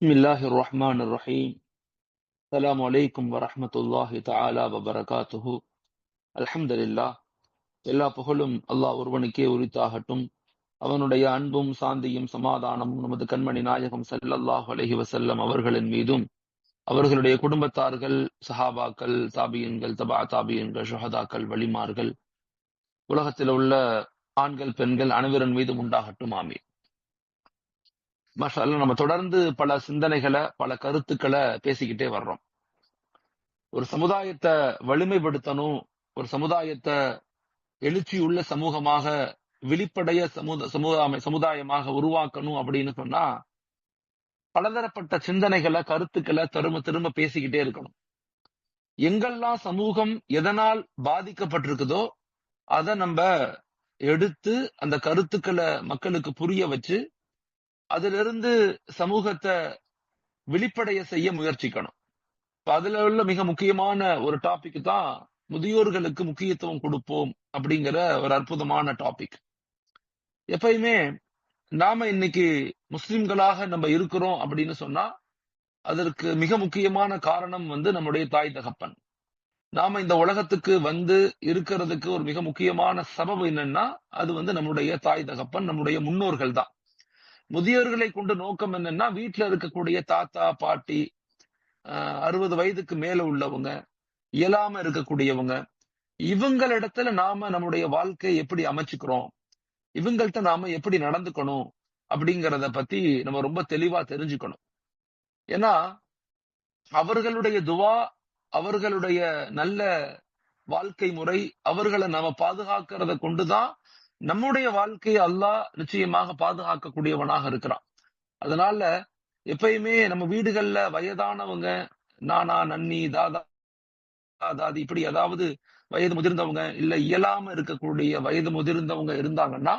بسم الله الرحمن الرحيم السلام عليكم ورحمة الله تعالى وبركاته الحمد لله எல்லா புகழும் அல்லாஹ் ஒருவனுக்கே உரித்தாகட்டும் அவனுடைய அன்பும் சாந்தியும் சமாதானமும் நமது கண்மணி நாயகம் ஸல்லல்லாஹு அலைஹி வஸல்லம் அவர்களின் மீதும் அவர்களுடைய குடும்பத்தார்கள் சஹாபாக்கள் தாபியன்கள் தபா தாபியன்கள் ஷுஹதாக்கள் வலிமார்கள் உலகத்தில் உள்ள ஆண்கள் பெண்கள் அனைவரின் மீதும் உண்டாகட்டும் ஆமி மசாலா நம்ம தொடர்ந்து பல சிந்தனைகளை பல கருத்துக்களை பேசிக்கிட்டே வர்றோம். ஒரு சமுதாயத்தை வலிமைப்படுத்தணும் ஒரு சமுதாயத்தை எழுச்சியுள்ள சமூகமாக வெளிப்படைய சமுத சமுதாய சமுதாயமாக உருவாக்கணும் அப்படின்னு சொன்னா பலதரப்பட்ட சிந்தனைகளை கருத்துக்களை திரும்ப திரும்ப பேசிக்கிட்டே இருக்கணும். எங்கெல்லாம் சமூகம் எதனால் பாதிக்கப்பட்டிருக்குதோ அதை நம்ம எடுத்து அந்த கருத்துக்களை மக்களுக்கு புரிய வச்சு அதிலிருந்து சமூகத்தை வெளிப்படைய செய்ய முயற்சிக்கணும். அதுல உள்ள மிக முக்கியமான ஒரு டாபிக் தான் முதியோர்களுக்கு முக்கியத்துவம் கொடுப்போம் அப்படிங்கிற ஒரு அற்புதமான டாபிக் எப்பயுமே நாம இன்னைக்கு முஸ்லிம்களாக நம்ம இருக்கிறோம் அப்படின்னு சொன்னா அதற்கு மிக முக்கியமான காரணம் வந்து நம்முடைய தாய் தகப்பன். நாம இந்த உலகத்துக்கு வந்து இருக்கிறதுக்கு ஒரு மிக முக்கியமான சபம் என்னன்னா அது வந்து நம்முடைய தாய் தகப்பன் நம்முடைய முன்னோர்கள் தான். முதியோர்களை கொண்டு நோக்கம் என்னன்னா வீட்டுல இருக்கக்கூடிய தாத்தா பாட்டி அறுபது வயதுக்கு மேல உள்ளவங்க இயலாம இருக்கக்கூடியவங்க இவங்களிடத்துல நாம நம்முடைய வாழ்க்கையை எப்படி அமைச்சுக்கிறோம் இவங்கள்ட்ட நாம எப்படி நடந்துக்கணும் அப்படிங்கிறத பத்தி நம்ம ரொம்ப தெளிவா தெரிஞ்சுக்கணும். ஏன்னா அவர்களுடைய துவா அவர்களுடைய நல்ல வாழ்க்கை முறை அவர்களை நாம பாதுகாக்கிறத கொண்டுதான் நம்முடைய வாழ்க்கையை அல்லாஹ் நிச்சயமாக பாதுகாக்கக்கூடியவனாக இருக்கிறான். அதனால எப்பயுமே நம்ம வீடுகள்ல வயதானவங்க நானா நன்னி தாதா தாதி இப்படி ஏதாவது வயது முதிர்ந்தவங்க இல்ல இயலாம இருக்கக்கூடிய வயது முதிர்ந்தவங்க இருந்தாங்கன்னா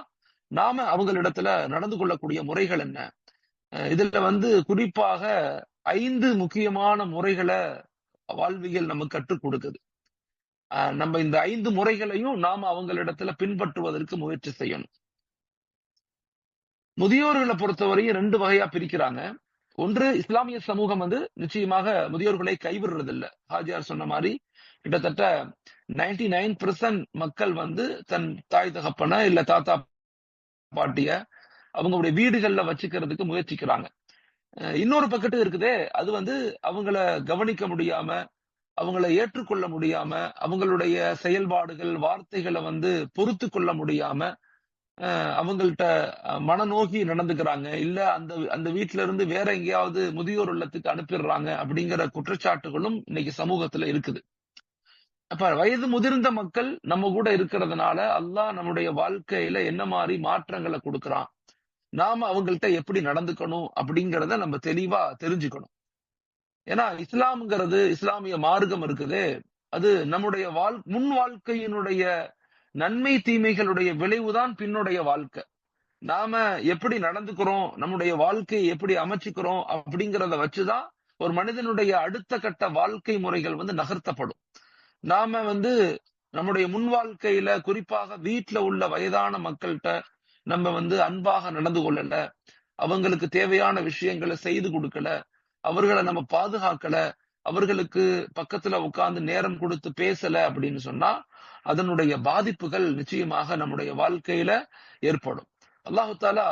நாம அவங்களிடத்துல நடந்து கொள்ளக்கூடிய முறைகள் என்ன? இதுல வந்து குறிப்பாக ஐந்து முக்கியமான முறைகளை வாழ்வியல் நமக்கு கற்றுக் கொடுக்குது. நம்ம இந்த ஐந்து முறைகளையும் நாம அவங்களிடத்துல பின்பற்றுவதற்கு முயற்சி செய்யணும். முதியோர்களை பொறுத்தவரையும் ரெண்டு வகையா பிரிக்கிறாங்க. ஒன்று இஸ்லாமிய சமூகம் வந்து நிச்சயமாக முதியோர்களை கைவிடுறது இல்ல ஹாஜியார் சொன்ன மாதிரி கிட்டத்தட்ட நைன்டி நைன் பெர்சன்ட் மக்கள் வந்து தன் தாய் தகப்பன இல்ல தாத்தா பாட்டிய அவங்களுடைய வீடுகள்ல வச்சுக்கிறதுக்கு முயற்சிக்கிறாங்க. இன்னொரு பக்கத்து இருக்குதே. அது வந்து அவங்கள கவனிக்க முடியாம அவங்கள ஏற்றுக்கொள்ள முடியாம அவங்களுடைய செயல்பாடுகள் வார்த்தைகளை வந்து பொறுத்து கொள்ள முடியாம அவங்கள்ட்ட மனநோக்கி நடந்துக்கிறாங்க. இல்ல அந்த அந்த வீட்டுல இருந்து வேற எங்கேயாவது முதியோர் இல்லத்துக்கு அனுப்பிடுறாங்க அப்படிங்கிற குற்றச்சாட்டுகளும் இன்னைக்கு சமூகத்துல இருக்குது. அப்ப வயது முதிர்ந்த மக்கள் நம்ம கூட இருக்கிறதுனால அல்லாஹ் நம்முடைய வாழ்க்கையில என்ன மாதிரி மாற்றங்களை கொடுக்கறான்? நாம அவங்கள்ட்ட எப்படி நடந்துக்கணும் அப்படிங்கிறத நம்ம தெளிவா தெரிஞ்சுக்கணும். ஏன்னா இஸ்லாம்ங்கிறது இஸ்லாமிய மார்க்கம் இருக்குது. அது நம்முடைய வாழ் முன் வாழ்க்கையினுடைய நன்மை தீமைகளுடைய விளைவுதான் பின்னுடைய வாழ்க்கை. நாம எப்படி நடந்துக்கிறோம் நம்முடைய வாழ்க்கையை எப்படி அமைச்சுக்கிறோம் அப்படிங்கிறத வச்சுதான் ஒரு மனிதனுடைய அடுத்த கட்ட வாழ்க்கை முறைகள் வந்து நகர்த்தப்படும். நாம வந்து நம்முடைய முன் வாழ்க்கையில குறிப்பாக வீட்டுல உள்ள வயதான மக்கள்கிட்ட நம்ம வந்து அன்பாக நடந்து கொள்ளல. அவங்களுக்கு தேவையான விஷயங்களை செய்து கொடுக்கல. அவர்களை நம்ம பாதுகாக்கல அவர்களுக்கு பக்கத்துல உட்கார்ந்து நேரம் கொடுத்து பேசல அப்படின்னு சொன்னா அதனுடைய பாதிப்புகள் நிச்சயமாக நம்முடைய வாழ்க்கையில ஏற்படும். அல்லாஹு தாலா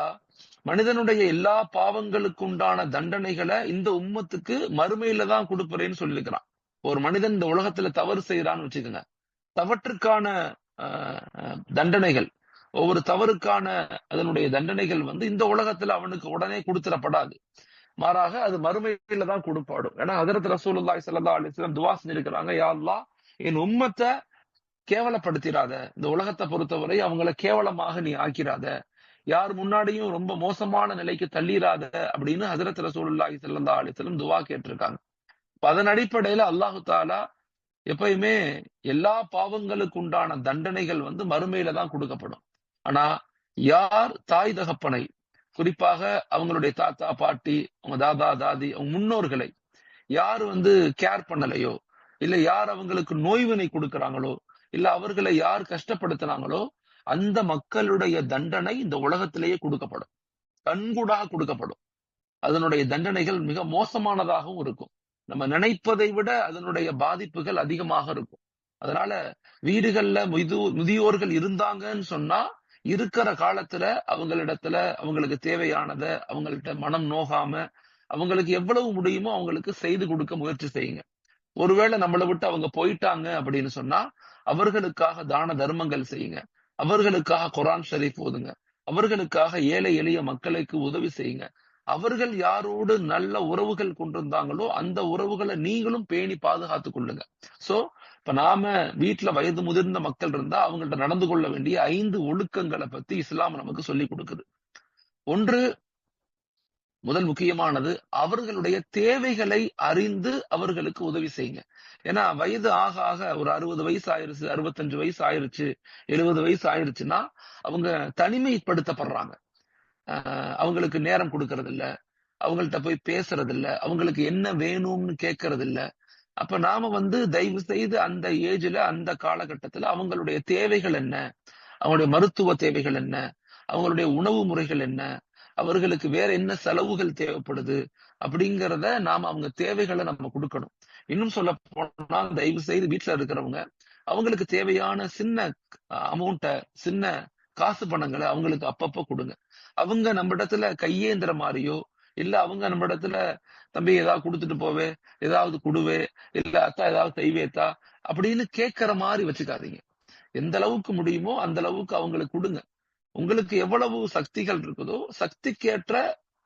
மனிதனுடைய எல்லா பாவங்களுக்கு உண்டான தண்டனைகளை இந்த உம்மத்துக்கு மறுமையில தான் கொடுப்பறேன்னு சொல்லியிருக்கிறான். ஒரு மனிதன் இந்த உலகத்துல தவறு செய்யறான்னு வச்சுக்கோங்க. தவற்றுக்கான தண்டனைகள் ஒவ்வொரு தவறுக்கான அதனுடைய தண்டனைகள் வந்து இந்த உலகத்துல அவனுக்கு உடனே கொடுத்துடப்படாது. மாறாக அது மறுமையில தான் கொடுப்பாடும். ஏன்னா ஹதரத் ரசூலுல்லாய் சல்லா அலிஸ்லாம் துவா செஞ்சிருக்கிறாங்க. யாழ்லா என் உம்மத்தை கேவலப்படுத்திடாத இந்த உலகத்தை பொறுத்தவரை அவங்கள கேவலமாக நீ ஆக்கிறாத யார் முன்னாடியும் ரொம்ப மோசமான நிலைக்கு தள்ளிராத அப்படின்னு ஹசரத் ரசூலுல்லாஹி சல்லா அலிஸ்லம் துவா கேட்டிருக்காங்க. அதன் அடிப்படையில அல்லாஹு தாலா எப்பயுமே எல்லா பாவங்களுக்கு உண்டான தண்டனைகள் வந்து மறுமையில தான் கொடுக்கப்படும். ஆனா யார் தாய் தகப்பனை குறிப்பாக அவங்களுடைய தாத்தா பாட்டி அவங்க தாதா தாதி அவங்க முன்னோர்களை யார் வந்து கேர் பண்ணலையோ இல்ல யார் அவங்களுக்கு நோய்வினை கொடுக்கறாங்களோ இல்ல அவர்களை யார் கஷ்டப்படுத்தினாங்களோ அந்த மக்களுடைய தண்டனை இந்த உலகத்திலேயே கொடுக்கப்படும். கண்கூடாக கொடுக்கப்படும். அதனுடைய தண்டனைகள் மிக மோசமானதாகவும் இருக்கும். நம்ம நினைப்பதை விட அதனுடைய பாதிப்புகள் அதிகமாக இருக்கும். அதனால வீடுகள்ல முது முதியோர்கள் இருந்தாங்கன்னு சொன்னா இருக்கிற காலத்துல அவங்களிடத்துல அவங்களுக்கு தேவையானத அவங்கள்ட்ட மனம் நோகாம அவங்களுக்கு எவ்வளவு முடியுமோ அவங்களுக்கு செய்து கொடுக்க முயற்சி செய்யுங்க. ஒருவேளை நம்மளை விட்டு அவங்க போயிட்டாங்க அப்படின்னு சொன்னா அவர்களுக்காக தான தர்மங்கள் செய்யுங்க. அவர்களுக்காக குரான் ஷரீஃப் ஓதுங்க. அவர்களுக்காக ஏழை எளிய மக்களுக்கு உதவி செய்யுங்க. அவர்கள் யாரோடு நல்ல உறவுகள் கொண்டிருந்தாங்களோ அந்த உறவுகளை நீங்களும் பேணி பாதுகாத்துக் கொள்ளுங்க. சோ இப்ப நாம வீட்டுல வயது முதிர்ந்த மக்கள் இருந்தா அவங்கள்ட்ட நடந்து கொள்ள வேண்டிய ஐந்து ஒழுக்கங்களை பத்தி இஸ்லாம் நமக்கு சொல்லி கொடுக்குது. ஒன்று முதல் முக்கியமானது அவர்களுடைய தேவைகளை அறிந்து அவர்களுக்கு உதவி செய்யுங்க. ஏன்னா வயது ஆக ஆக ஒரு அறுபது வயசு ஆயிருச்சு அறுபத்தஞ்சு வயசு ஆயிருச்சு எழுபது வயசு ஆயிருச்சுன்னா அவங்க தனிமைப்படுத்தப்படுறாங்க. அவங்களுக்கு நேரம் கொடுக்கறது இல்ல அவங்கள்ட்ட போய் பேசுறது இல்ல அவங்களுக்கு என்ன வேணும்னு கேட்கறது இல்ல அப்ப நாம வந்து தயவு செய்து அந்த ஏஜ்ல அந்த காலகட்டத்துல அவங்களுடைய தேவைகள் என்ன? அவங்களுடைய மருத்துவ தேவைகள் என்ன? அவங்களுடைய உணவு முறைகள் என்ன? அவர்களுக்கு வேற என்ன செலவுகள் தேவைப்படுது? அப்படிங்கிறத நாம அவங்க தேவைகளை நம்ம கொடுக்கணும். இன்னும் சொல்ல போனா தயவு செய்து வீட்டுல இருக்கிறவங்க அவங்களுக்கு தேவையான சின்ன அமௌண்ட்டை சின்ன காசு பணங்களை அவங்களுக்கு அப்பப்ப கொடுங்க. அவங்க நம்ம இடத்துல கையேந்திர மாதிரியோ இல்ல அவங்க நம்ம இடத்துல தம்பி ஏதாவது கொடுத்துட்டு போவே ஏதாவது குடுவே இல்ல அத்தா ஏதாவது செய்வேத்தா அப்படின்னு கேட்கற மாதிரி வச்சுக்காதீங்க. எந்த அளவுக்கு முடியுமோ அந்த அளவுக்கு அவங்களுக்கு கொடுங்க. உங்களுக்கு எவ்வளவு சக்திகள் இருக்குதோ சக்திக்கேற்ற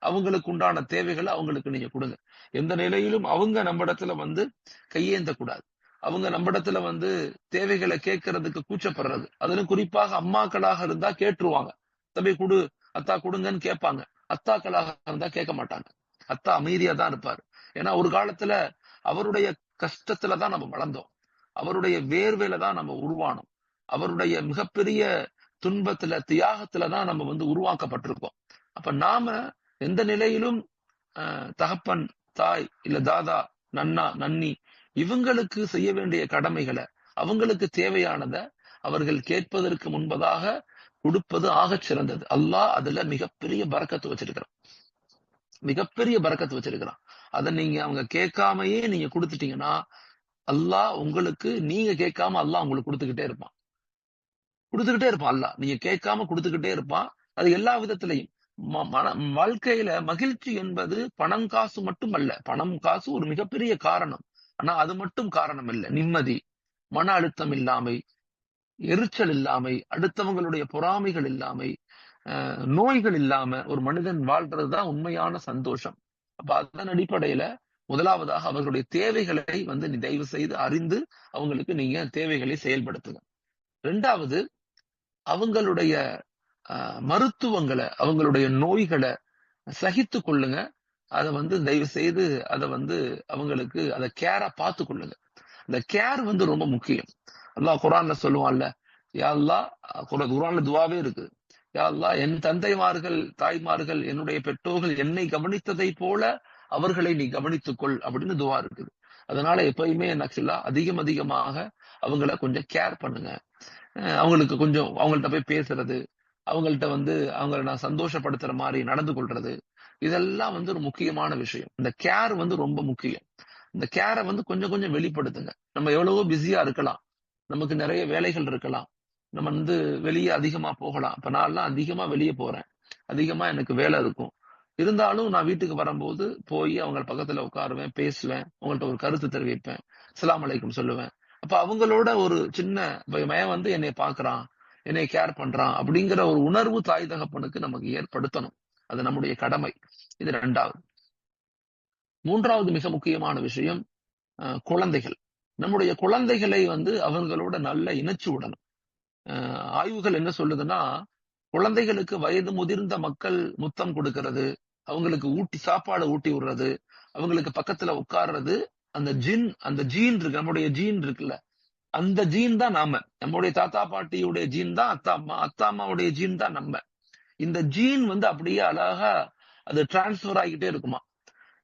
அவங்களுக்கு உண்டான தேவைகளை அவங்களுக்கு நீங்க கொடுங்க. எந்த நிலையிலும் அவங்க நம்ம இடத்துல வந்து கையேந்த கூடாது அவங்க நம்ம இடத்துல வந்து தேவைகளை கேட்கறதுக்கு கூச்சப்படுறது. அதுல குறிப்பாக அம்மாக்களாக இருந்தா கேட்டுருவாங்க. தம்பி குடு அத்தா கொடுங்கன்னு கேட்பாங்க. அத்தாக்களாக இருந்தா கேட்க மாட்டாங்க. அத்தா அமைதியா தான் இருப்பாரு. ஏன்னா ஒரு காலத்துல அவருடைய கஷ்டத்துல தான் நம்ம வளர்ந்தோம். அவருடைய வேர்வையில தான் நம்ம உருவானோம். அவருடைய மிகப்பெரிய துன்பத்துல தியாகத்துல தான் நம்ம வந்து உருவாக்கப்பட்டிருக்கோம். அப்ப நாம எந்த நிலையிலும் தகப்பன் தாய் இல்ல தாதா நன்னா நன்னி இவங்களுக்கு செய்ய வேண்டிய கடமைகளை அவங்களுக்கு தேவையானத அவர்கள் கேட்பதற்கு முன்பதாக கொடுப்பது ஆக சிறந்தது. அல்லாஹ் அதுல மிகப்பெரிய பறக்கத்து வச்சிருக்கிறான். மிகப்பெரிய பறக்கத்து வச்சிருக்கிறான். அதை நீங்க அவங்க கேட்காமயே நீங்க கொடுத்துட்டீங்கன்னா அல்லாஹ் உங்களுக்கு நீங்க கேட்காம அல்லாஹ் உங்களுக்கு கொடுத்துக்கிட்டே இருப்பான். கொடுத்துக்கிட்டே இருப்பான் அல்லாஹ். நீங்க கேட்காம கொடுத்துக்கிட்டே இருப்பான். அது எல்லா விதத்திலையும். வாழ்க்கையில மகிழ்ச்சி என்பது பணம் காசு மட்டும் அல்ல பணம் காசு ஒரு மிகப்பெரிய காரணம். ஆனா அது மட்டும் காரணம் இல்லை. நிம்மதி மன அழுத்தம் இல்லாமை எரிச்சல் இல்லாமை அடுத்தவங்களுடைய பொறாமைகள் இல்லாமை நோய்கள் இல்லாம ஒரு மனிதன் வாழ்றதுதான் உண்மையான சந்தோஷம். அப்ப அதன் அடிப்படையில முதலாவதாக அவர்களுடைய தேவைகளை வந்து நீ தயவு செய்து அறிந்து அவங்களுக்கு நீங்க தேவைகளை செயல்படுத்துங்க. ரெண்டாவது அவங்களுடைய மருத்துவங்களை அவங்களுடைய நோய்களை சகித்து கொள்ளுங்க. அதை வந்து தயவு செய்து அதை வந்து அவங்களுக்கு அதை கேரா பார்த்து கொள்ளுங்க. அந்த கேர் வந்து ரொம்ப முக்கியம். அல்லாஹ் குரான்ல சொல்லுவான்ல யாழ்லா குரான்ல துவாவே இருக்கு. யாழ்லா என் தந்தைமார்கள் தாய்மார்கள் என்னுடைய பெற்றோர்கள் என்னை கவனித்ததை போல அவர்களை நீ கவனித்துக்கொள் அப்படின்னு துவா இருக்குது. அதனால எப்பயுமே நக்சிலா அதிகம் அதிகமாக அவங்கள கொஞ்சம் கேர் பண்ணுங்க. அவங்களுக்கு கொஞ்சம் அவங்கள்ட்ட போய் பேசுறது அவங்கள்ட்ட வந்து அவங்கள நான் சந்தோஷப்படுத்துற மாதிரி நடந்து கொள்றது இதெல்லாம் வந்து ஒரு முக்கியமான விஷயம். இந்த கேர் வந்து ரொம்ப முக்கியம். இந்த கேரை வந்து கொஞ்சம் கொஞ்சம் வெளிப்படுத்துங்க. நம்ம எவ்வளவோ பிஸியா இருக்கலாம். நமக்கு நிறைய வேலைகள் இருக்கலாம். நம்ம வந்து வெளியே அதிகமா போகலாம். இப்ப நான் அதிகமா வெளியே போறேன். அதிகமா எனக்கு வேலை இருக்கும். இருந்தாலும் நான் வீட்டுக்கு வரும்போது போய் அவங்க பக்கத்துல உட்காருவேன் பேசுவேன். அவங்கள்ட்ட ஒரு கருத்து தெரிவிப்பேன். சலாம் அலைக்கும் சொல்லுவேன். அப்ப அவங்களோட ஒரு சின்ன மயம் வந்து என்னை பாக்குறான் என்னை கேர் பண்றான் அப்படிங்கிற ஒரு உணர்வு தாய் தகப்பனுக்கு நமக்கு ஏற்படுத்தணும். அது நம்முடைய கடமை. இது ரெண்டாவது. மூன்றாவது மிக முக்கியமான விஷயம் குழந்தைகள். நம்முடைய குழந்தைகளை வந்து அவங்களோட நல்ல இணைச்சு விடணும். ஆய்வுகள் என்ன சொல்லுதுன்னா குழந்தைகளுக்கு வயது முதிர்ந்த மக்கள் முத்தம் கொடுக்கறது அவங்களுக்கு ஊட்டி சாப்பாடு ஊட்டி விடுறது அவங்களுக்கு பக்கத்துல உட்கார்றது அந்த ஜின் அந்த ஜீன் இருக்கு நம்முடைய ஜீன் இருக்குல்ல அந்த ஜீன் தான் நாம. நம்முடைய தாத்தா பாட்டியுடைய ஜீன் தான் அத்தா அம்மா அத்தா அம்மாவுடைய ஜீன் தான் நம்ம. இந்த ஜீன் வந்து அப்படியே அழகா அது டிரான்ஸ்பர் ஆகிட்டே இருக்குமா.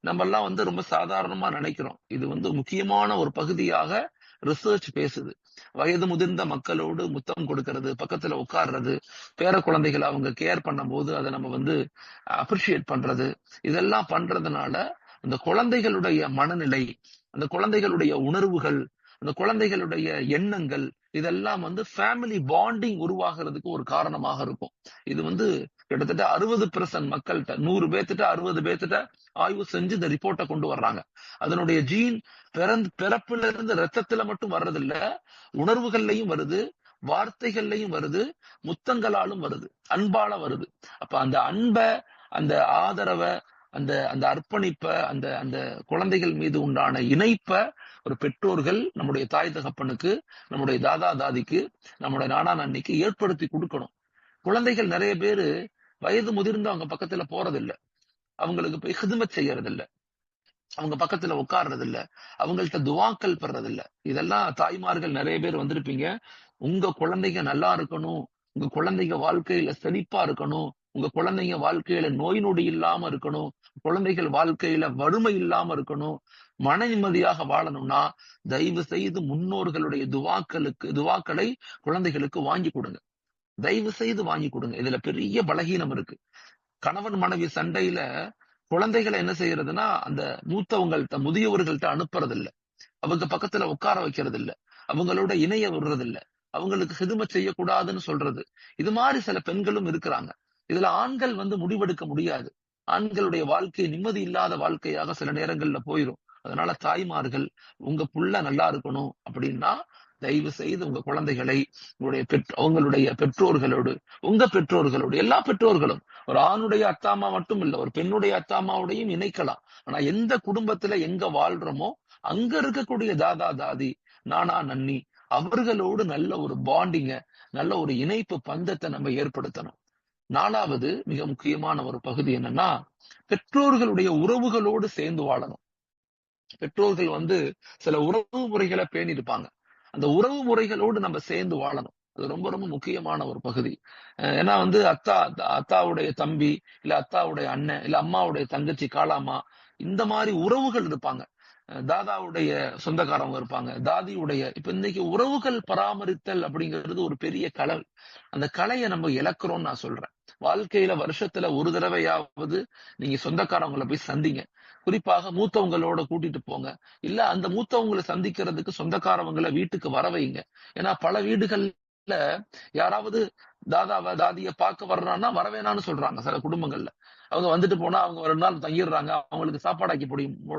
நம்ம எல்லாம் வந்து ரொம்ப சாதாரணமா நினைக்கிறோம். இது வந்து முக்கியமான ஒரு பகுதியாக ரிசர்ச் பேசுது. வயது முதிர்ந்த மக்களோடு முத்தம் கொடுக்கறது பக்கத்துல உட்கார்றது பேர குழந்தைகளை அவங்க கேர் பண்ணும் போது அதை நம்ம வந்து அப்ரிஷியேட் பண்றது. இதெல்லாம் பண்றதுனால அந்த குழந்தைகளுடைய மனநிலை அந்த குழந்தைகளுடைய உணர்வுகள் அந்த குழந்தைகளுடைய எண்ணங்கள் இதெல்லாம் வந்து ஃபேமிலி பாண்டிங் உருவாகிறதுக்கு ஒரு காரணமாக இருக்கும். இது வந்து கிட்டத்தட்ட அறுபது பெர்சன்ட் மக்கள்கிட்ட நூறு பேர்த்திட்ட அறுபது பேர்த்திட்ட ஆய்வு செஞ்சு இந்த ரிப்போர்ட்டை கொண்டு வர்றாங்க. அதனுடைய ஜீன் பிறந்து பிறப்புல இருந்து ரத்தத்துல மட்டும் வர்றதில்ல உணர்வுகள்லையும் வருது வார்த்தைகள்லையும் வருது முத்தங்களாலும் வருது அன்பால வருது. அப்ப அந்த அன்பை அந்த ஆதரவை அந்த அந்த அர்ப்பணிப்ப அந்த அந்த குழந்தைகள் மீது உண்டான இணைப்ப ஒரு பெற்றோர்கள் நம்முடைய தாய் தகப்பனுக்கு நம்முடைய தாதா தாதிக்கு நம்முடைய நானா நன்னிக்கு ஏற்படுத்தி கொடுக்கணும். குழந்தைகள் நிறைய பேரு வயது முதிர்ந்து அவங்க பக்கத்துல போறதில்ல. அவங்களுக்கு போய் ஹிதுமத் செய்யறதில்ல. அவங்க பக்கத்துல உட்கார்றது இல்ல அவங்கள்ட்ட துவாக்கள் பெறதில்ல இதெல்லாம் தாய்மார்கள் நிறைய பேர் வந்திருப்பீங்க. உங்க குழந்தைங்க நல்லா இருக்கணும். உங்க குழந்தைங்க வாழ்க்கையில செழிப்பா இருக்கணும். உங்க குழந்தைங்க வாழ்க்கையில நோய் நொடி இல்லாம இருக்கணும். குழந்தைகள் வாழ்க்கையில வறுமை இல்லாம இருக்கணும். மன நிம்மதியாக வாழணும்னா தயவு செய்து முன்னோர்களுடைய துவாக்களுக்கு துவாக்களை குழந்தைகளுக்கு வாங்கி கொடுங்க. தயவு செய்து வாங்கி கொடுங்க. இதுல பெரிய பலகீனம் இருக்கு. கணவன் மனைவி சண்டையில குழந்தைகளை என்ன செய்யறதுன்னா அந்த மூத்தவங்கள்ட்ட முதியவர்கள்ட்ட அனுப்புறது இல்ல அவங்க பக்கத்துல உட்கார வைக்கிறது இல்ல அவங்களோட இணைய விடுறது இல்ல அவங்களுக்கு ஹிதும செய்யக்கூடாதுன்னு சொல்றது. இது மாதிரி சில பெண்களும் இருக்கிறாங்க. இதுல ஆண்கள் வந்து முடிவெடுக்க முடியாது. ஆண்களுடைய வாழ்க்கை நிம்மதி இல்லாத வாழ்க்கையாக சில நேரங்கள்ல போயிரும். அதனால தாய்மார்கள் உங்க புள்ள நல்லா இருக்கணும் அப்படின்னா தயவு செய்து உங்க குழந்தைகளை உங்களுடைய அவங்களுடைய பெற்றோர்களோடு உங்க பெற்றோர்களோடு எல்லா பெற்றோர்களும் ஒரு ஆணுடைய அத்தாமா மட்டும் இல்ல ஒரு பெண்ணுடைய அத்தா இணைக்கலாம். ஆனா எந்த குடும்பத்துல எங்க வாழ்றோமோ அங்க இருக்கக்கூடிய தாதா தாதி நானா நன்னி அவர்களோடு நல்ல ஒரு பாண்டிங்க நல்ல ஒரு இணைப்பு பந்தத்தை நம்ம ஏற்படுத்தணும். நாலாவது மிக முக்கியமான ஒரு பகுதி என்னன்னா பெற்றோர்களுடைய உறவுகளோடு சேர்ந்து வாழணும். பெற்றோர்கள் வந்து சில உறவு முறைகளை பேணிருப்பாங்க அந்த உறவு முறைகளோடு நம்ம சேர்ந்து வாழணும். அது ரொம்ப ரொம்ப முக்கியமான ஒரு பகுதி. ஏன்னா வந்து அத்தா அத்தாவுடைய தம்பி இல்ல அத்தாவுடைய அண்ணன் இல்ல அம்மாவுடைய தங்கச்சி காளாமா இந்த மாதிரி உறவுகள் இருப்பாங்க. தாதாவுடைய சொந்தக்காரவங்க இருப்பாங்க. தாதியுடைய இப்ப இன்னைக்கு உறவுகள் பராமரித்தல் அப்படிங்கிறது ஒரு பெரிய கலை அந்த கலையை நம்ம இழக்கிறோம்னு நான் சொல்றேன். வாழ்க்கையில வருஷத்துல ஒரு தடவையாவது நீங்க சொந்தக்காரவங்களை போய் சந்திங்க. குறிப்பாக மூத்தவங்களோட கூட்டிட்டு போங்க. இல்ல அந்த மூத்தவங்களை சந்திக்கிறதுக்கு சொந்தக்காரவங்களை வீட்டுக்கு வர வைங்க. ஏன்னா பல வீடுகள்ல யாராவது தாதாவை தாதிய பார்க்க வர்றான்னா வரவேணான்னு சொல்றாங்க சில குடும்பங்கள்ல. அவங்க வந்துட்டு போனா அவங்க ஒரு நாள் தங்கிடுறாங்க. அவங்களுக்கு சாப்பாடாக்கி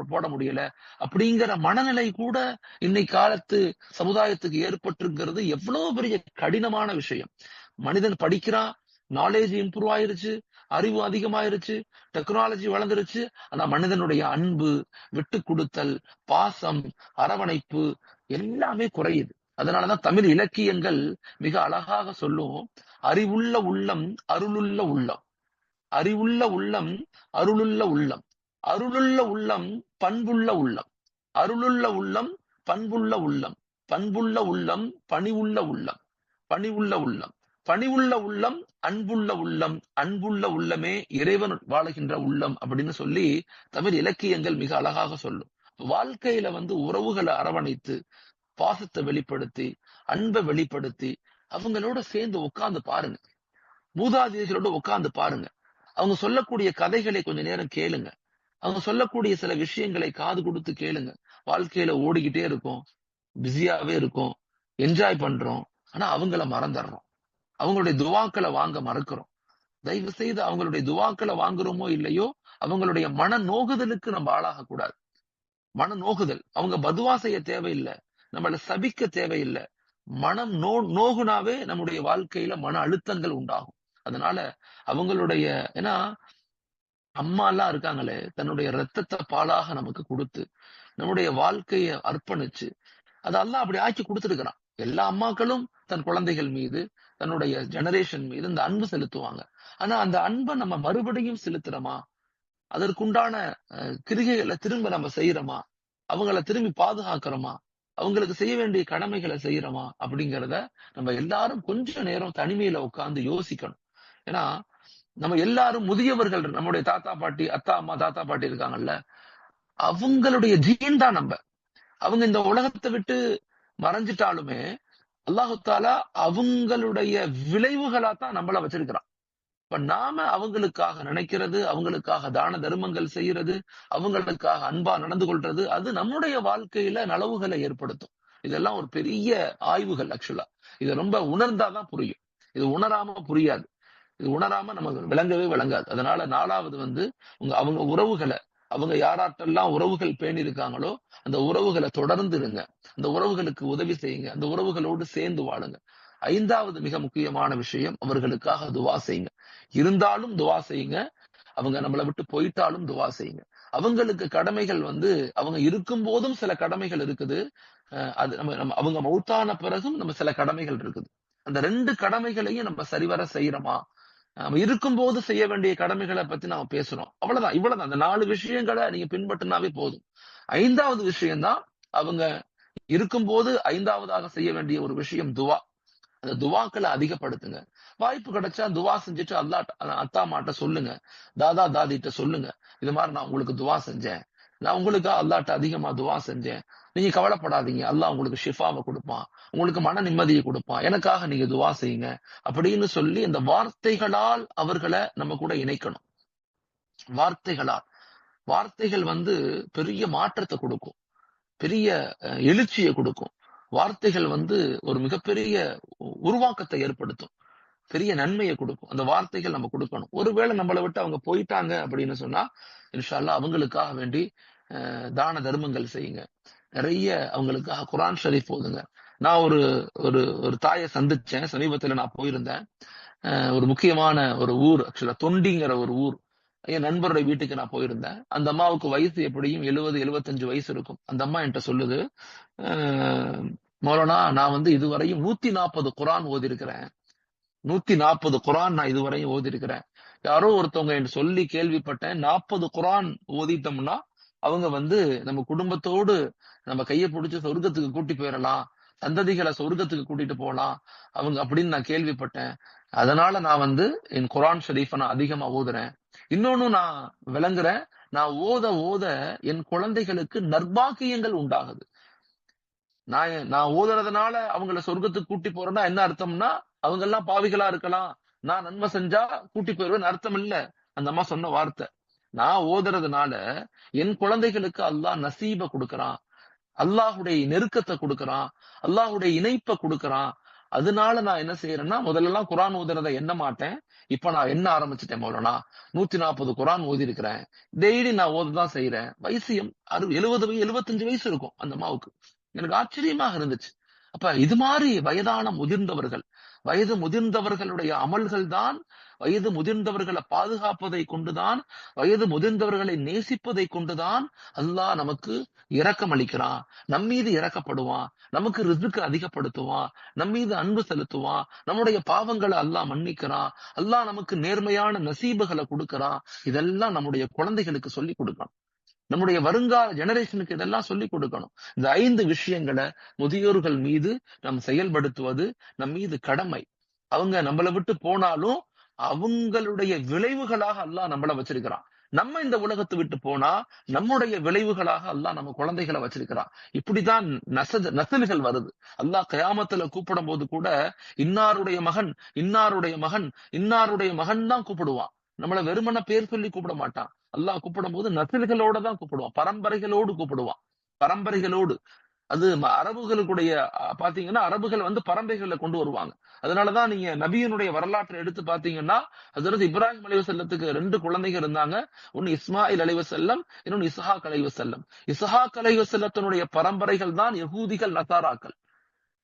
போட முடியல. அப்படிங்கிற மனநிலை கூட இன்னைக்கு காலத்து சமுதாயத்துக்கு ஏற்பட்டிருக்கிறது எவ்வளவு பெரிய கடினமான விஷயம். மனிதன் படிக்கிறான் நாலேஜ் இம்ப்ரூவ் ஆயிருச்சு. அறிவு அதிகமாயிருச்சு டெக்னாலஜி வளர்ந்துருச்சு. ஆனா மனிதனுடைய அன்பு விட்டு கொடுத்தல் பாசம் அரவணைப்பு எல்லாமே குறையுது. அதனாலதான் தமிழ் இலக்கியங்கள் மிக அழகாக சொல்லும். அறிவுள்ள உள்ளம் அருளுள்ள உள்ளம். அறிவுள்ள உள்ளம் அருளுள்ள உள்ளம். அருளுள்ள உள்ளம் பண்புள்ள உள்ளம். அருளுள்ள உள்ளம் பண்புள்ள உள்ளம். பண்புள்ள உள்ளம் பணிவுள்ள உள்ளம். பணிவுள்ள உள்ளம். பணிவுள்ள உள்ளம் அன்புள்ள உள்ளம் அன்புள்ள உள்ளமே இறைவன் வாழுகின்ற உள்ளம் அப்படின்னு சொல்லி தமிழ் இலக்கியங்கள் மிக அழகாக சொல்லும். வாழ்க்கையில வந்து உறவுகளை அரவணைத்து பாசத்தை வெளிப்படுத்தி அன்பை வெளிப்படுத்தி அவங்களோட சேர்ந்து உட்கார்ந்து பாருங்க. மூதாதிகளோட உட்கார்ந்து பாருங்க. அவங்க சொல்லக்கூடிய கதைகளை கொஞ்ச நேரம் கேளுங்க. அவங்க சொல்லக்கூடிய சில விஷயங்களை காது கொடுத்து கேளுங்க. வாழ்க்கையில ஓடிக்கிட்டே இருக்கும். பிஸியாவே இருக்கும். என்ஜாய் பண்றோம். ஆனா அவங்கள மறந்துடுறோம். அவங்களுடைய துவாக்களை வாங்க மறக்கிறோம். தயவு செய்து அவங்களுடைய துவாக்களை வாங்குறோமோ இல்லையோ அவங்களுடைய மன நோகுதலுக்கு நம்ம ஆளாக கூடாது. மன நோகுதல். அவங்க பதுவா செய்ய தேவையில்லை. நம்மள சபிக்க தேவையில்லை. மனம் நோ நோகுனாவே நம்முடைய வாழ்க்கையில மன அழுத்தங்கள் உண்டாகும். அதனால அவங்களுடைய ஏன்னா அம்மா எல்லாம் இருக்காங்களே தன்னுடைய ரத்தத்தை பாலாக நமக்கு கொடுத்து நம்முடைய வாழ்க்கைய அர்ப்பணிச்சு அதெல்லாம் அப்படி ஆக்கி கொடுத்துருக்கிறான். எல்லா அம்மாக்களும் தன் குழந்தைகள் மீது தன்னுடைய ஜெனரேஷன் மீது இந்த அன்பு செலுத்துவாங்க. ஆனா அந்த அன்பை நம்ம மறுபடியும் செலுத்துறோமா? அதற்குண்டான கிரிகைகளை திரும்ப நம்ம செய்யறோமா அவங்கள திரும்பி பாதுகாக்கிறோமா? அவங்களுக்கு செய்ய வேண்டிய கடமைகளை செய்யறோமா அப்படிங்கிறத நம்ம எல்லாரும் கொஞ்ச நேரம் தனிமையில உட்கார்ந்து யோசிக்கணும். ஏன்னா நம்ம எல்லாரும் முதியவர்கள் நம்முடைய தாத்தா பாட்டி அத்தா அம்மா தாத்தா பாட்டி இருக்காங்கல்ல. அவங்களுடைய ஜீன் தான் நம்ம. அவங்க இந்த உலகத்தை விட்டு மறைஞ்சிட்டாலுமே அல்லாஹு தாலா அவங்களுடைய விளைவுகளா தான் நம்மள வச்சிருக்கிறான். இப்ப நாம அவங்களுக்காக நினைக்கிறது அவங்களுக்காக தான தர்மங்கள் செய்யறது அவங்களுக்காக அன்பா நடந்து கொள்றது அது நம்முடைய வாழ்க்கையில நலவுகளை ஏற்படுத்தும். இதெல்லாம் ஒரு பெரிய ஆய்வுகள் ஆக்சுவலா இதை ரொம்ப உணர்ந்தாதான் புரியும். இது உணராம புரியாது. இது உணராம நமக்கு விளங்கவே விளங்காது. அதனால நாலாவது வந்து உங்க அவங்க உறவுகளை அவங்க யாராட்டெல்லாம் உறவுகள் பேணி இருக்காங்களோ அந்த உறவுகளை தொடர்ந்து இருங்க அந்த உறவுகளுக்கு உதவி செய்யுங்க. அந்த உறவுகளோடு சேர்ந்து வாழுங்க. ஐந்தாவது மிக முக்கியமான விஷயம் அவர்களுக்காக துவா செய்யுங்க. இருந்தாலும் துவா செய்யுங்க. அவங்க நம்மளை விட்டு போயிட்டாலும் துவா செய்யுங்க. அவங்களுக்கு கடமைகள் வந்து அவங்க இருக்கும் போதும் சில கடமைகள் இருக்குது. அஹ் அது நம்ம நம்ம அவங்க மௌத்தான பிறகும் நம்ம சில கடமைகள் இருக்குது. அந்த ரெண்டு கடமைகளையும் நம்ம சரிவர செய்யறோமா? நம்ம இருக்கும்போது செய்ய வேண்டிய கடமைகளை பத்தி நாம பேசுறோம். அவ்வளவுதான். இவ்வளவுதான். அந்த நாலு விஷயங்களை நீங்க பின்பற்றினாவே போதும். ஐந்தாவது விஷயம்தான் அவங்க இருக்கும்போது ஐந்தாவதாக செய்ய வேண்டிய ஒரு விஷயம் துவா. அந்த துவாக்களை அதிகப்படுத்துங்க. வாய்ப்பு கிடைச்சா துவா செஞ்சுட்டு அல்லா அத்தா மாட்ட சொல்லுங்க. தாதா தாதிட்ட சொல்லுங்க. இது மாதிரி நான் உங்களுக்கு துவா செஞ்சேன். நான் உங்களுக்கா அல்லாட்ட அதிகமா துவா செஞ்சேன். நீங்க கவலைப்படாதீங்க. அல்லாஹ் உங்களுக்கு ஷிஃபாவை கொடுப்பான். உங்களுக்கு மன நிம்மதியை கொடுப்பான். எனக்காக நீங்க துவா செய்யுங்க. அப்படின்னு சொல்லி இந்த வார்த்தைகளால் அவர்களை நம்ம கூட இணைக்கணும். வார்த்தைகளால். வார்த்தைகள் வந்து பெரிய மாற்றத்தை கொடுக்கும். பெரிய எழுச்சியை கொடுக்கும். வார்த்தைகள் வந்து ஒரு மிகப்பெரிய உருவாக்கத்தை ஏற்படுத்தும். பெரிய நன்மையை கொடுக்கும். அந்த வார்த்தைகள் நம்ம கொடுக்கணும். ஒருவேளை நம்மளை விட்டு அவங்க போயிட்டாங்க அப்படின்னு சொன்னா இன்ஷால்லா அவங்களுக்காக வேண்டி தான தர்மங்கள் செய்யுங்க. நிறைய அவங்களுக்காக குரான் ஷரீஃப் போதுங்க நான் ஒரு ஒரு ஒரு தாயை சந்திச்சேன். சமீபத்துல நான் போயிருந்தேன். ஒரு முக்கியமான ஒரு ஊர் ஆக்சுவலா தொண்டிங்கிற ஒரு ஊர். என் நண்பருடைய வீட்டுக்கு நான் போயிருந்தேன். அந்த அம்மாவுக்கு வயசு எப்படியும் எழுபது எழுபத்தஞ்சு வயசு இருக்கும். அந்த அம்மா என்கிட்ட சொல்லுது மோலனா நான் வந்து இதுவரையும் நூத்தி நாற்பது குரான் ஓதி இருக்கிறேன் நூத்தி நாற்பது குரான் நான் இதுவரையும் ஓதி இருக்கிறேன் யாரோ ஒருத்தவங்க என்று சொல்லி கேள்விப்பட்டேன். நாற்பது குரான் ஓதிட்டோம்னா அவங்க வந்து நம்ம குடும்பத்தோடு நம்ம கையை பிடிச்சி சொர்க்கத்துக்கு கூட்டி போயிடலாம் சந்ததிகளை சொர்க்கத்துக்கு கூட்டிட்டு போகலாம். அவங்க அப்படின்னு நான் கேள்விப்பட்டேன். அதனால நான் வந்து என் குரான் ஷரீஃபை நான் அதிகமா ஓதுறேன். இன்னொன்னு நான் விளங்குறேன். நான் ஓத ஓத என் குழந்தைகளுக்கு நர்பாக்கியங்கள் உண்டாகுது. நான் நான் ஓதுறதுனால அவங்கள சொர்க்கத்துக்கு கூட்டி போறேன்னா என்ன அர்த்தம்னா அவங்க எல்லாம் பாவிகளா இருக்கலாம். நான் நன்மை செஞ்சா கூட்டி போயிருவேன் அர்த்தம் இல்ல. அந்த அம்மா சொன்ன வார்த்தை. நான் ஓதுறதுனால என் குழந்தைகளுக்கு அல்லாஹ் நசீப கொடுக்கறான். அல்லாஹுடைய நெருக்கத்தை கொடுக்கறான். அல்லாஹுடைய இணைப்பை கொடுக்கறான். அதனால நான் என்ன செய்யறேன்னா முதல்ல எல்லாம் குரான் ஓதுறத எண்ண மாட்டேன். இப்ப நான் என்ன ஆரம்பிச்சிட்டேன் மௌலனா. நூத்தி நாற்பது குரான் ஓதி இருக்கிறேன் டெய்லி நான் ஓதுதான் செய்யறேன். வயசு அறு எழுபது எழுபத்தஞ்சு வயசு இருக்கும் அந்த அம்மாவுக்கு. எனக்கு ஆச்சரியமாக இருந்துச்சு. அப்ப இது மாதிரி வயதான முதிர்ந்தவர்கள் வயது முதிர்ந்தவர்களுடைய அமல்கள் தான் வயது முதிர்ந்தவர்களை பாதுகாப்பதை கொண்டுதான் வயது முதிர்ந்தவர்களை நேசிப்பதை கொண்டுதான் அல்லாஹ் நமக்கு இரக்கம் அளிக்கிறான். நம்மீது இறக்கப்படுவான் நமக்கு ரிசுக்கு அதிகப்படுத்துவான் நம்மீது அன்பு செலுத்துவான் நம்முடைய பாவங்களை அல்லாஹ் மன்னிக்கிறான் அல்லாஹ் நமக்கு நேர்மையான நசீபுகளை கொடுக்கறான். இதெல்லாம் நம்முடைய குழந்தைகளுக்கு சொல்லி கொடுக்கணும். நம்முடைய வருங்கால ஜெனரேஷனுக்கு இதெல்லாம் சொல்லிக் கொடுக்கணும். இந்த ஐந்து விஷயங்களை முதியோர்கள் மீது நம் செயல்படுத்துவது நம் மீது கடமை. அவங்க நம்மளை விட்டு போனாலும் அவங்களுடைய விளைவுகளாக அல்லாஹ் நம்மள வச்சிருக்கிறான். நம்ம இந்த உலகத்தை விட்டு போனா நம்முடைய விளைவுகளாக அல்லாஹ் நம்ம குழந்தைகளை வச்சிருக்கிறான். இப்படிதான் நச நசல்கள் வருது. அல்லாஹ் கயாமத்துல கூப்பிடும் போது கூட இன்னாருடைய மகன் இன்னாருடைய மகன் இன்னாருடைய மகன் தான் கூப்பிடுவான். நம்மள வெறுமன பேர் சொல்லி கூப்பிட மாட்டான். அல்லாஹ் கூப்பிடும் போது நசில்களோட தான் கூப்பிடுவான். பரம்பரைகளோடு கூப்பிடுவான். பரம்பரைகளோடு. அது அரபுகளுக்குடைய பாத்தீங்கன்னா அரபுகள் வந்து பரம்பரைகளை கொண்டு வருவாங்க. அதனாலதான் நீங்க நபியினுடைய வரலாற்றை எடுத்து பாத்தீங்கன்னா அதற்கு இப்ராஹிம் அலைவ செல்லத்துக்கு ரெண்டு குழந்தைகள் இருந்தாங்க. ஒன்னு இஸ்மாயில் அலைவ செல்லம் இன்னொன்னு இசஹாக் அலைவ செல்லம் இசஹாக் அலைவ செல்லத்தினுடைய பரம்பரைகள் தான் யகூதிகள் நசாராக்கள்.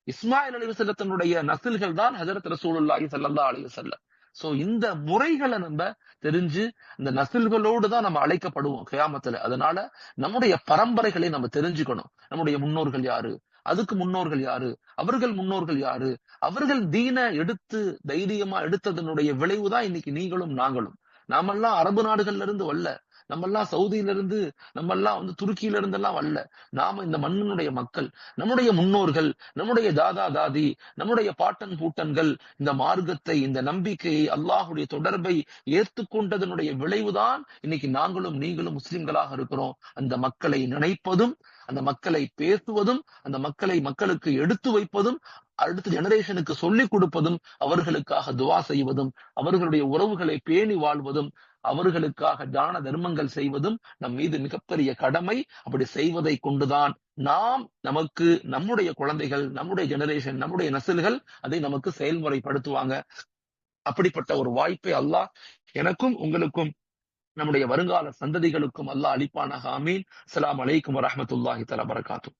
இஸ்மாயில் அலைவ செல்லத்தினுடைய நசில்கள் தான் ஹசரத் ரசூலுல்லாஹி சல்லா அலைவ செல்லம் சோ இந்த முறைகளை நம்ம தெரிஞ்சு இந்த நசில்களோடு தான் நம்ம அழைக்கப்படுவோம் கியாமத்துல. அதனால நம்முடைய பரம்பரைகளை நம்ம தெரிஞ்சுக்கணும். நம்முடைய முன்னோர்கள் யாரு? அதுக்கு முன்னோர்கள் யாரு? அவர்கள் முன்னோர்கள் யாரு? அவர்கள் தீன எடுத்து தைரியமா எடுத்ததனுடைய விளைவுதான் இன்னைக்கு நீங்களும் நாங்களும். நாமெல்லாம் அரபு நாடுகள்ல இருந்து வரல. நம்ம எல்லாம் சவுதியில இருந்து நம்மெல்லாம் வந்து துருக்கியில இருந்து எல்லாம் வரல. நாம இந்த மண்ணினுடைய மக்கள் நம்முடைய முன்னோர்கள் நம்முடைய தாதா தாதி நம்முடைய பாட்டன் பூட்டன்கள் இந்த மார்க்கத்தை இந்த நம்பிக்கையை அல்லாஹுடைய தொடர்பை ஏற்றுக்கொண்டதனுடைய விளைவுதான் இன்னைக்கு நாங்களும் நீங்களும் முஸ்லிம்களாக இருக்கிறோம். அந்த மக்களை நினைப்பதும் அந்த மக்களை பேசுவதும் அந்த மக்களை மக்களுக்கு எடுத்து வைப்பதும் அடுத்த ஜெனரேஷனுக்கு சொல்லிக் கொடுப்பதும் அவர்களுக்காக துவா செய்வதும் அவர்களுடைய உறவுகளை பேணி வாழ்வதும் அவர்களுக்காக தான தர்மங்கள் செய்வதும் நம் மீது மிகப்பெரிய கடமை. அப்படி செய்வதை கொண்டுதான் நாம் நமக்கு நம்முடைய குழந்தைகள் நம்முடைய ஜெனரேஷன் நம்முடைய நசல்கள் அதை நமக்கு செயல்முறைப்படுத்துவாங்க. அப்படிப்பட்ட ஒரு வாய்ப்பை அல்லாஹ் எனக்கும் உங்களுக்கும் நம்முடைய வருங்கால சந்ததிகளுக்கும் அல்லாஹ் அளிப்பானாக. ஆமீன். அஸ்ஸலாமு அலைக்கும் வரமத்துல்லாஹி தலா பரகாத்துஹு